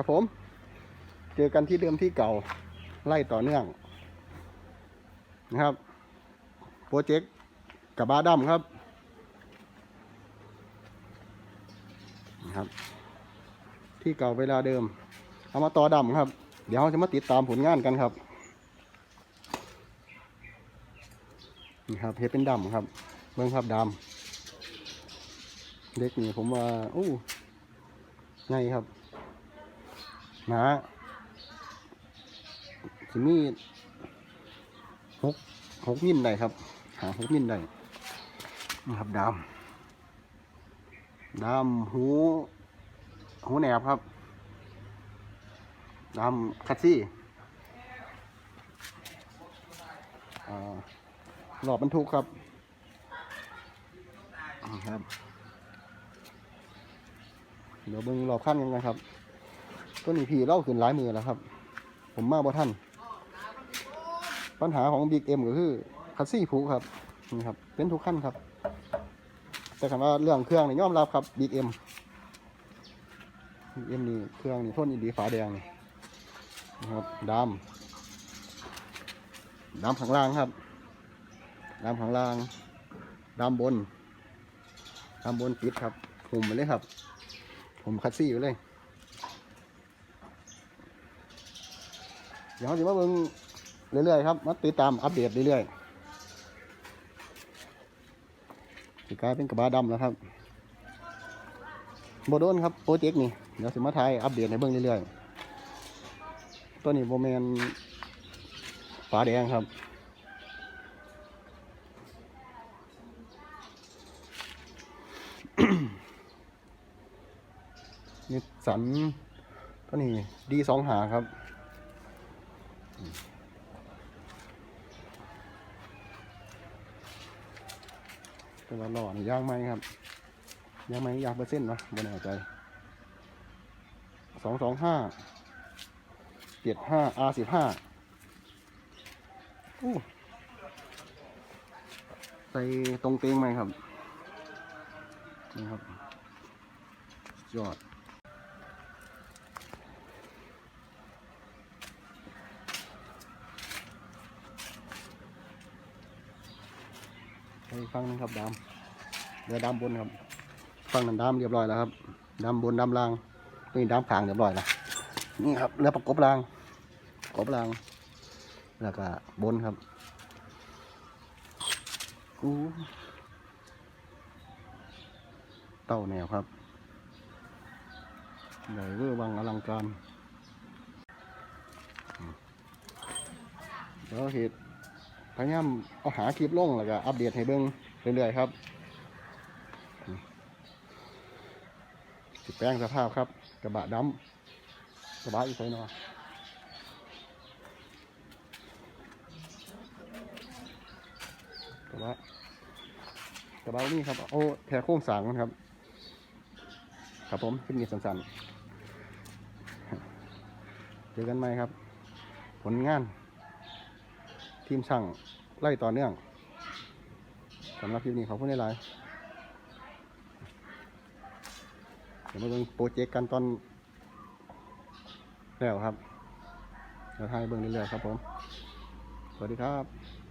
ครับผม เจอกันที่เดิมที่เก่าไล่ต่อเนื่อง นะครับ โปรเจกต์กับบาดัมครับนะครับ ที่เก่าเวลาเดิม เอามาต่อดำครับ เดี๋ยวเราจะมาติดตามผลงานกันครับนี่ครับเฮ็ดเป็นดำครับ เบิ่งครับดำเด็กนี่ผมว่าอู้ไงครับ นาสิมีหกหกมิลได้ครับ หาหกมิลได้นี่ครับดำดำหูหูแหนบครับดำคัตซี่หลอบบรรทุกครับนะครับ เดี๋ยวเบิ่งรอบขั้นกันนะครับ ตัวนี้พี่เล่าขึ้นหลายมือแล้วครับ ผมมาบ่ท่านปัญหาของบิ๊กเอ็มก็คือคัสซี่ผูครับนี่ครับ เป็นทุกขั้นครับ แต่คำว่าเรื่องเครื่องนี่ยอมรับครับบิ๊กเอ็มบิ๊กเอ็มนี่เครื่องนี่ทนอีดีฝาแดงนี่นะครับดำดำข้างล่างครับดำข้างล่างดำบนดำบนปิดครับหุ่มไปเลยครับ ผมคัดซี่อยู่เลย เดี๋ยวเราจะมาเบิ่งเรื่อยๆครับมาติดตามอัปเดตเรื่อยๆสิกลายเป็นกระบะดำแล้วครับโบโดนครับโปรเจกต์นี่เดี๋ยวสิมาถ่ายอัปเดตให้เบิ่งเรื่อยๆตัวนี้โบแมนฝาแดงครับนิสสันตัวนี้ดีสองหาครับ ตัวหล่อนี่ย่างไหมครับย่างไหมย่างเปอร์เซ็นต์นะบนหัวใจสองสองห้าเจ็ดห้า R สิบห้าโอ้ใส่ตรงเตงไหมครับนี่ครับยอด ไปฟังนึงครับดำเรือดำบนครับ ฟังนั้นดำเรียบร้อยแล้วครับดำบนดำล่างนี่ดำขางเรียบร้อยแล้วนี่ครับเรือประกบล่างประกบล่าง แล้วก็บนครับอู้เต้าแนวครับใหญ่เวอร์วังอลังการแล้วเหตุ พยายามเอาหาคลิปลงแล้วก็อัปเดตให้เบิ่งเรื่อยๆครับสิแปลงสภาพครับ กระบะดำกระบะอีกไสเนากระบะกระบะนี่ครับ โอ้แพรโค้งสางมันครับ ครับผมขึ้นมีสันๆเจอกันไหมครับ ผลงาน ทีมช่างไล่ต่อเนื่องสำหรับคลิปนี้ขอบคุณหลายเดี๋ยวมาเบิ่งโปรเจกต์กันตอนแล้วครับเดี๋ยวทายเบิ่งเรื่อยๆครับผม สวัสดีครับ